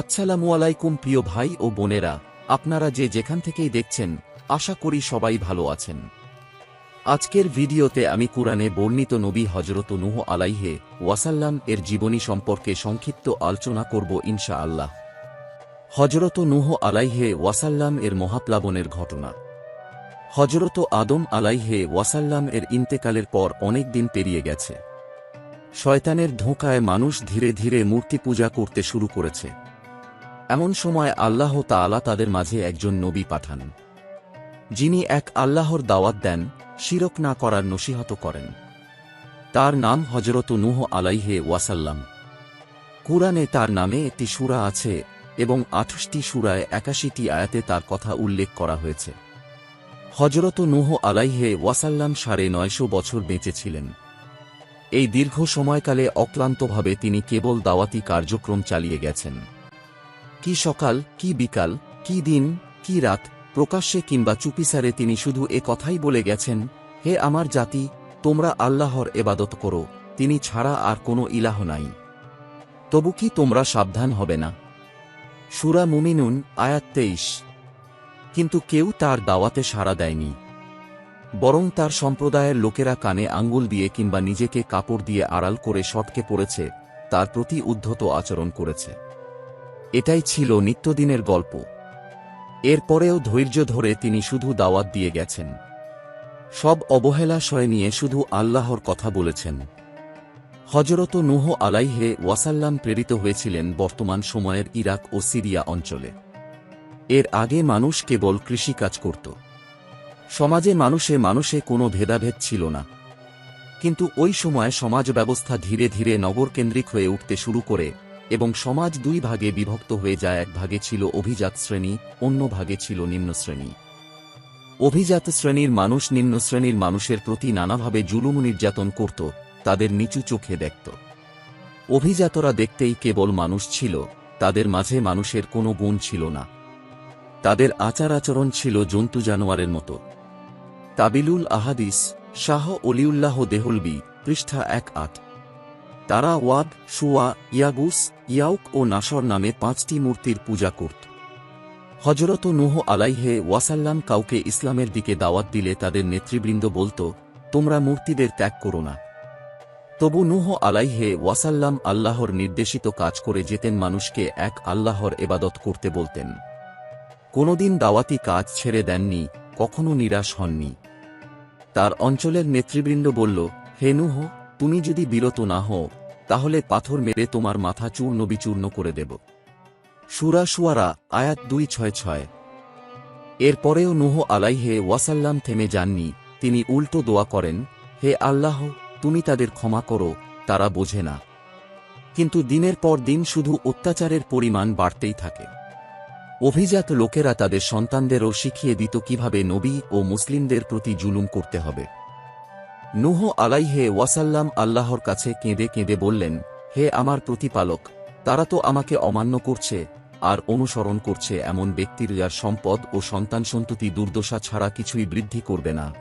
আসসালামু আলাইকুম প্রিয় ভাই ও বোনেরা, আপনারা যে যেখান থেকেই দেখছেন, আশা করি সবাই ভালো আছেন। আজকের ভিডিওতে আমি কুরআনে বর্ণিত নবী হজরত নুহ আলাইহে ওয়াসাল্লাম এর জীবনী সম্পর্কে সংক্ষিপ্ত আলোচনা করব ইনশা আল্লাহ হজরত নুহ আলাইহে ওয়াসাল্লাম এর মহাপ্লাবনের ঘটনা। হজরত আদম আলাইহে ওয়াসাল্লাম এর ইন্তেকালের পর অনেক দিন পেরিয়ে গেছে। শয়তানের ধোঁকায় মানুষ ধীরে ধীরে মূর্তি পূজা করতে শুরু করেছে। এমন সময় আল্লাহ তাআলা তাদের মাঝে একজন নবী পাঠান, যিনি এক আল্লাহর দাওয়াত দেন, শিরক না করার নসিহত করেন। তার নাম হজরত নূহ আলাইহে ওয়াসাল্লাম। কুরআনে তার নামে একটি সূরা আছে এবং আঠাশটি সূরায় একাশিটি আয়াতে তার কথা উল্লেখ করা হয়েছে। হজরত নূহ আলাইহে ওয়াসাল্লাম সাড়ে নয়শো বছর বেঁচেছিলেন এই দীর্ঘ সময়কালে অক্লান্তভাবে তিনি কেবল দাওয়াতি কার্যক্রম চালিয়ে গেছেন। কি সকাল, কি বিকাল, কি দিন, কি রাত, প্রকাশ্যে কিংবা চুপিসারে তিনি শুধু এ কথাই বলে গেছেন, হে আমার জাতি, তোমরা আল্লাহর এবাদত করো, তিনি ছাড়া আর কোনো ইলাহ নাই। তবু কি তোমরা সাবধান হবে না? সুরা মুমিনুন, আয়াত তেইশ। কিন্তু কেউ তার দাওয়াতে সাড়া দেয়নি। বরং তার সম্প্রদায়ের লোকেরা কানে আঙ্গুল দিয়ে কিংবা নিজেকে কাপড় দিয়ে আড়াল করে সটকে পড়েছে, তার প্রতি উদ্ধত আচরণ করেছে। এটাই ছিল নিত্যদিনের গল্প। এরপরেও ধৈর্য ধরে তিনি শুধু দাওয়াত দিয়ে গেছেন। সব অবহেলা সয় নিয়ে শুধু আল্লাহর কথা বলেছেন। হজরত নুহ আলাইহে ওয়াসাল্লাম প্রেরিত হয়েছিলেন বর্তমান সময়ের ইরাক ও সিরিয়া অঞ্চলে। এর আগে মানুষ কেবল কৃষিকাজ করত। সমাজে মানুষে মানুষে কোনো ভেদাভেদ ছিল না। কিন্তু ওই সময় সমাজ ব্যবস্থা ধীরে ধীরে নগরকেন্দ্রিক হয়ে উঠতে শুরু করে এবং সমাজ দুই ভাগে বিভক্ত হয়ে যায়, এক ভাগে ছিল অভিজাত শ্রেণি, অন্য ভাগে ছিল নিম্ন শ্রেণি। অভিজাত শ্রেণির মানুষ নিম্ন শ্রেণির মানুষের প্রতি নানাভাবে জুলুম নির্যাতন করত, তাদের নিচু চোখে দেখত। অভিজাতরা দেখতেই কেবল মানুষ ছিল, তাদের মাঝে মানুষের কোনো গুণ ছিল না। তাদের আচার আচরণ ছিল জন্তু জানোয়ারের মতো। তাবিলুল আহাদিস, শাহ অলিউল্লাহ দেহলবি, পৃষ্ঠা এক আট। তারা ওয়াদ সুয়া ইয়াগুস, ইয়াউক ও নাসর নামে পাঁচটি মূর্তির পূজা করত। হজরত নুহ আলাইহে ওয়াসাল্লাম কাউকে ইসলামের দিকে দাওয়াত দিলে তাদের নেতৃবৃন্দ বলত, তোমরা মূর্তিদের ত্যাগ করো না। তবু নুহ আলাইহে ওয়াসাল্লাম আল্লাহর নির্দেশিত কাজ করে যেতেন মানুষকে এক আল্লাহর এবাদত করতে বলতেন। কোনোদিন দাওয়াতি কাজ ছেড়ে দেননি, কখনো নিরাশ হননি। তার অঞ্চলের নেতৃবৃন্দ বলল, হে নুহ, তুমি যদি বিরত না হও তাহলে পাথর মেরে তোমার মাথা চূর্ণ বিচূর্ণ করে দেব। সুরা সুয়ারা আয়াত দুই ছয় ছয়। এরপরেও নুহ আলাইহে ওয়াসাল্লাম থেমে যাননি, তিনি উল্টো দোয়া করেন, হে আল্লাহ, তুমি তাদের ক্ষমা করো, তারা বোঝে না। কিন্তু দিনের পর দিন শুধু অত্যাচারের পরিমাণ বাড়তেই থাকে। অভিজাত লোকেরা তাদের সন্তানদেরও শিখিয়ে দিত কীভাবে নবী ও মুসলিমদের প্রতি জুলুম করতে হবে। নুহ আলাইহে ওয়াসাল্লাম আল্লাহর কাছে কেঁদে কেঁদে বললেন, হে আমার প্রতিপালক, তারা তো আমাকে অমান্য করছে আর অনুসরণ করছে এমন ব্যক্তির যার সম্পদ ও সন্তান সন্ততি দুর্দশা ছাড়া কিছুই বৃদ্ধি করবে না।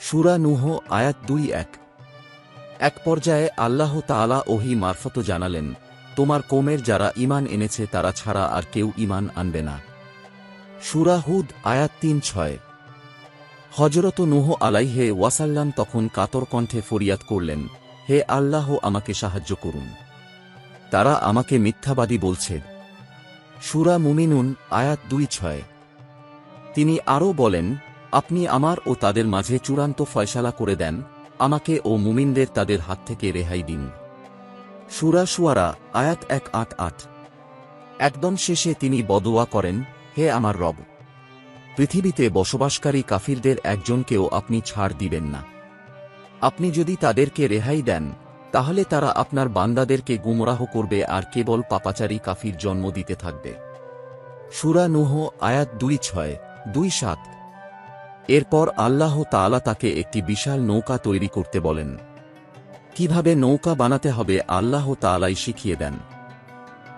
সুরা নুহ, আয়াত দুই, এক। এক পর্যায়ে আল্লাহ তাআলা ওহি মারফত জানালেন, তোমার কোমের যারা ইমান এনেছে তারা ছাড়া আর কেউ ইমান আনবে না। সুরা হুদ, আয়াত তিন, ছয়। হজরত নুহ আলাইহে ওয়াসাল্লাম তখন কাতর কণ্ঠে ফরিয়াদ করলেন, হে আল্লাহ, আমাকে সাহায্য করুন। তারা আমাকে মিথ্যাবাদী বলছে। সুরা মুমিনুন, আয়াত দুই ছয়। তিনি আরও বলেন, আপনি আমার ও তাদের মাঝে চূড়ান্ত ফয়সালা করে দেন, আমাকে ও মুমিনদের তাদের হাত থেকে রেহাই দিন। সুরা সুয়ারা আয়াত এক আট আট। একদম শেষে তিনি বদোয়া করেন, হে আমার রব পৃথিবীতে বসবাসকারী কাফিরদের একজনকেও আপনি ছাড় দিবেন না। আপনি যদি তাদেরকে রেহাই দেন, তাহলে তারা আপনার বান্দাদেরকে গুমরাহ করবে আর কেবল পাপাচারী কাফির জন্ম দিতে থাকবে। সুরা নুহ, আয়াত দুই ছয়, দুই সাত। এরপর আল্লাহ তাআলা তাকে একটি বিশাল নৌকা তৈরি করতে বলেন। কীভাবে নৌকা বানাতে হবে আল্লাহ তাআলাই শিখিয়ে দেন।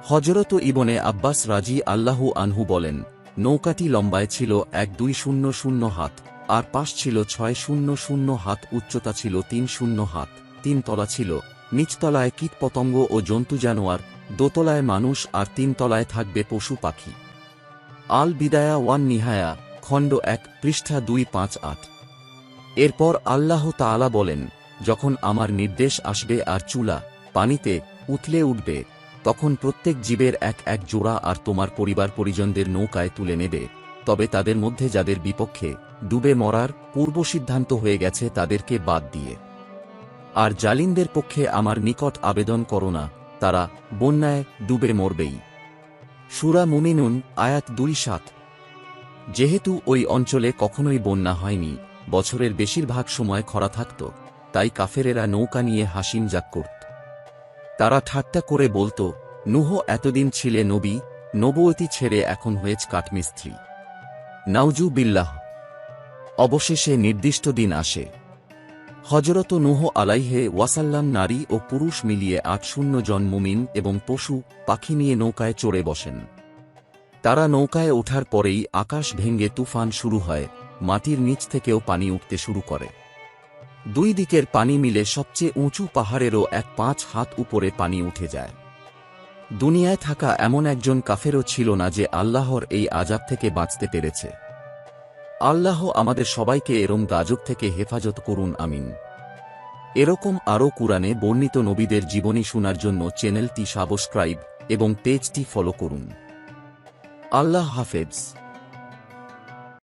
হজরত ইবনে আব্বাস রাজি আল্লাহু আনহু বলেন নৌকাটি লম্বায় ছিল এক দুই শূন্য শূন্য হাত, আর পাশ ছিল ছয় শূন্য শূন্য হাত, উচ্চতা ছিল তিন শূন্য হাত, তিন তলা ছিল, নিচতলায় কীটপতঙ্গ ও জন্তু জানোয়ার, দোতলায় মানুষ আর তিনতলায় থাকবে পশু পাখি। আল বিদায়া ওয়ান নিহায়া, খণ্ড এক, পৃষ্ঠা দুই পাঁচ আট। এরপর আল্লাহ তাআলা বলেন, যখন আমার নির্দেশ আসবে আর চুলা পানিতে উতলে উঠবে তখন প্রত্যেক জীবের এক এক জোড়া আর তোমার পরিবার পরিজনদের নৌকায় তুলে নেবে। তবে তাদের মধ্যে যাদের বিপক্ষে ডুবে মরার পূর্ব সিদ্ধান্ত হয়ে গেছে তাদেরকে বাদ দিয়ে। আর জালিমদের পক্ষে আমার নিকট আবেদন করো না, তারা বন্যায় ডুবে মরবেই। সুরা মুমিনুন, আয়াত দুই সাত। যেহেতু ওই অঞ্চলে কখনোই বন্যা হয়নি, বছরের বেশিরভাগ সময় খরা থাকত, তাই কাফেরেরা নৌকা নিয়ে হাসিম জাক করত। তারা ঠাট্টা করে বলতো, নুহ এতদিন ছিলে নবী নবতী ছেড়ে এখন হয়েছে কাঠমিস্ত্রি। নাউজু বিল্লাহ, অবশেষে নির্দিষ্ট দিন আসে। হজরত নুহ আলাইহে ওয়াসাল্লাম নারী ও পুরুষ মিলিয়ে আট শূন্য জন মুমিন এবং পশু, পাখি নিয়ে নৌকায় চড়ে বসেন। তারা নৌকায় ওঠার পরেই আকাশ ভেঙে তুফান শুরু হয়, মাটির নিচ থেকেও পানি উঠতে শুরু করে। দুই দিকের পানি মিলে সবচেয়ে উঁচু পাহাড়েরও এক পাঁচ হাত উপরে পানি উঠে যায়। দুনিয়ায় থাকা এমন একজন কাফেরও ছিল না যে আল্লাহর এই আজাব থেকে বাঁচতে পেরেছে। আল্লাহ আমাদের সবাইকে এরম গাজব থেকে হেফাজত করুন, আমিন। এরকম আরও কুরআনে বর্ণিত নবীদের জীবনী শোনার জন্য চ্যানেলটি সাবস্ক্রাইব এবং পেজটি ফলো করুন। আল্লাহ হাফেজ।